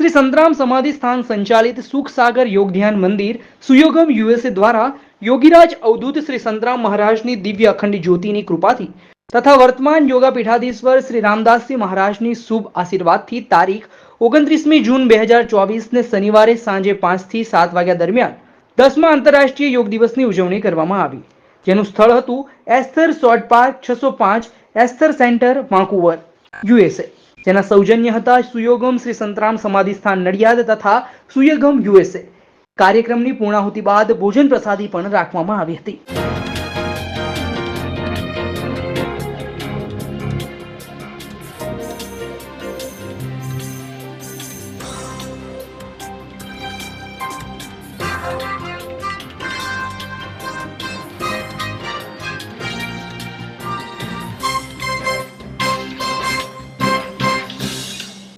શ્રી સંતરામ સમાધિ સ્થાન સંચાલિત સુખસાગર યોગ ધ્યાન મંદિર સુયોગમ યુએસએ દ્વારા યોગીરાજ અવધૂત શ્રી સંતરામ મહારાજની દિવ્ય અખંડ જ્યોતિની કૃપાથી તથા વર્તમાન યોગાપીઠાધીશ્વર શ્રી રામદાસજી મહારાજની શુભ આશીર્વાદથી તારીખ ઓગણત્રીસમી જૂન બે હજાર ચોવીસને શનિવારે સાંજે પાંચથી સાત વાગ્યા દરમિયાન દસમા આંતરરાષ્ટ્રીય યોગ દિવસની ઉજવણી કરવામાં આવી. જેનું સ્થળ હતું એસ્થર શોર્ટ પાર્ક છસો પાંચ એસ્થર સેન્ટર, વાંકુવર, યુએસએ. જેના સૌજન્ય હતા સુયોગમ શ્રી સંતરામ સમાધિ સ્થાન નડિયાદ તથા સુયોગમ યુએસએ. કાર્યક્રમની પૂર્ણાહુતિ બાદ ભોજન પ્રસાદી પણ રાખવામાં આવી હતી.